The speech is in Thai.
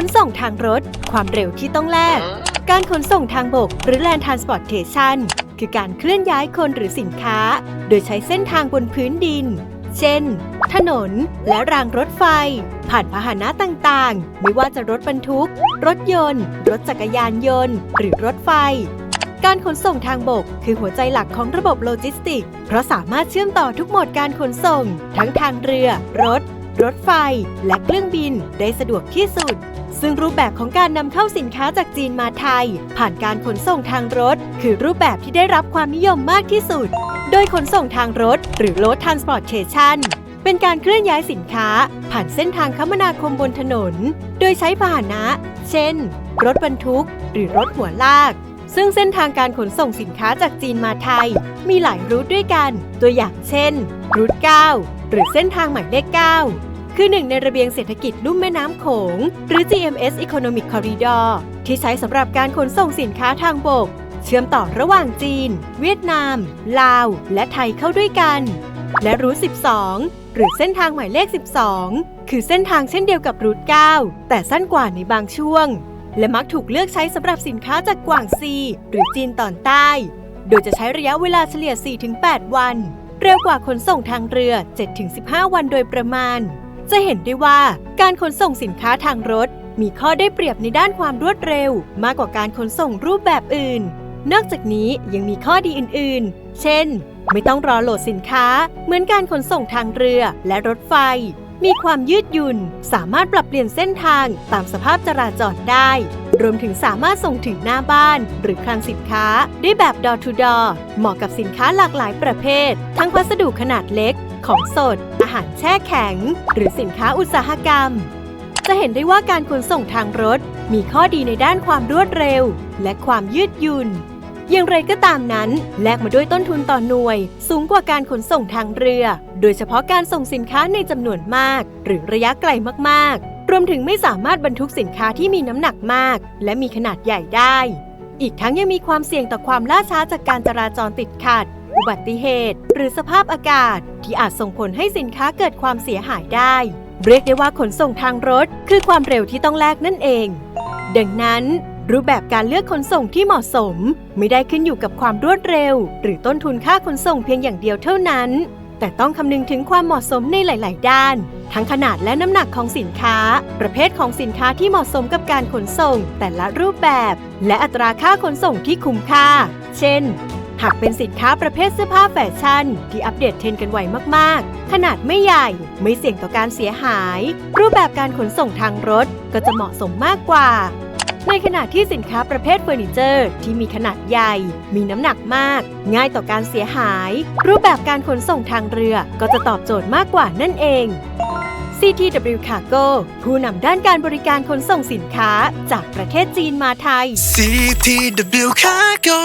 ขนส่งทางรถ ความเร็วที่ต้องแลก การขนส่งทางบก หรือ Land Transportation คือการเคลื่อนย้ายคนหรือสินค้า โดยใช้เส้นทางบนพื้นดิน เช่น ถนน และรางรถไฟ ผ่านพาหนะต่างๆ ไม่ว่าจะรถบรรทุก รถยนต์ รถจักรยานยนต์ หรือรถไฟ การขนส่งทางบก คือหัวใจหลักของระบบโลจิสติก เพราะสามารถเชื่อมต่อทุกหมดการขนส่ง ทั้งทางเรือ รถ รถไฟ และเครื่องบินได้สะดวกที่สุด ซึ่งรูปแบบของการนำเข้าสินค้าจากจีนมาไทย ผ่านการขนส่งทางรถ คือรูปแบบที่ได้รับความนิยมมากที่สุด โดยขนส่งทางรถ หรือ road transportation เป็นการเคลื่อนย้ายสินค้า ผ่านเส้นทางคมนาคมบนถนน โดยใช้พาหนะ เช่น รถบรรทุก หรือรถหัวลาก ซึ่งเส้นทางการขนส่งสินค้าจากจีนมาไทย มีหลายรูทด้วยกัน ตัวอย่างเช่น รูท9 หรือเส้นทางหมายเลข 9 คือหนึ่งในระเบียงเศรษฐกิจลุ่มแม่น้ำโขง หรือ GMS Economic Corridor ที่ใช้สำหรับการขนส่งสินค้าทางบก เชื่อมต่อระหว่างจีน เวียดนาม ลาว และไทยเข้าด้วยกัน และรูท12 หรือเส้นทางหมายเลข 12 คือเส้นทางเช่นเดียวกับรูท9 แต่สั้นกว่าในบางช่วง และมักถูกเลือกใช้สำหรับสินค้าจากกวางซี หรือจีนตอนใต้ โดยจะใช้ระยะเวลาเฉลี่ย 4-8 วัน เร็วกว่าขนส่งทางเรือ 7-15 วันโดยประมาณ จะเห็นได้ว่าการขนส่งสินค้าทางรถ มีข้อได้เปรียบในด้านความรวดเร็ว มากกว่าการขนส่งรูปแบบอื่น นอกจากนี้ยังมีข้อดีอื่นๆ เช่น ไม่ต้องรอโหลดสินค้า เหมือนการขนส่งทางเรือและรถไฟ มีความยืดหยุ่น สามารถปรับเปลี่ยนเส้นทางตามสภาพจราจรได้ รวมถึงสามารถส่งถึงหน้าบ้าน หรือคลังสินค้า ได้แบบ door to door เหมาะกับสินค้าหลากหลายประเภท ทั้งพัสดุขนาดเล็ก ของสด อาหารแช่แข็ง หรือสินค้าอุตสาหกรรม จะเห็นได้ว่าการขนส่งทางรถ มีข้อดีในด้านความรวดเร็ว และความยืดหยุ่นอย่างไรก็ตามนั้น แลกมาด้วยต้นทุนต่อหน่วย สูงกว่าการขนส่งทางเรือ โดยเฉพาะการส่งสินค้าในจำนวนมาก หรือระยะไกลมากๆ วมถึงไม่สามารถบรรทุกสินค้าที่มีน้ำหนักมาก และมีขนาดใหญ่ได้ อีกทั้งยังมีความเสี่ยงต่อความล่าช้าจากการจราจรติดขัด อุบัติเหตุ หรือสภาพอากาศ ที่อาจส่งผลให้สินค้าเกิดความเสียหายได้ เรียกได้ว่าขนส่งทางรถ คือความเร็วที่ต้องแลกนั่นเอง ดังนั้น รูปแบบการเลือกขนส่งที่เหมาะสม ไม่ได้ขึ้นอยู่กับความรวดเร็ว หรือต้นทุนค่าขนส่งเพียงอย่างเดียวเท่านั้น แต่ต้องคำนึงถึงความเหมาะสมในหลาย ๆ ด้าน ทั้งขนาดและน้ำหนักของสินค้า ประเภทของสินค้าที่เหมาะสมกับการขนส่ง แต่ละรูปแบบ และอัตราค่าขนส่งที่คุ้มค่า เช่น หากเป็นสินค้าประเภทเสื้อผ้าแฟชั่น ที่อัปเดตเทรนกันไวมาก ๆ ขนาดไม่ใหญ่ ไม่เสี่ยงต่อการเสียหาย รูปแบบการขนส่งทางรถก็จะเหมาะสมมากกว่า ในขณะที่สินค้าประเภทเฟอร์นิเจอร์ ที่มีขนาดใหญ่ มีน้ำหนักมาก ง่ายต่อการเสียหาย รูปแบบการขนส่งทางเรือก็จะตอบโจทย์มากกว่านั่นเอง CTW Cargo ผู้นำด้านการบริการขนส่งสินค้าจากประเทศจีนมาไทย CTW Cargo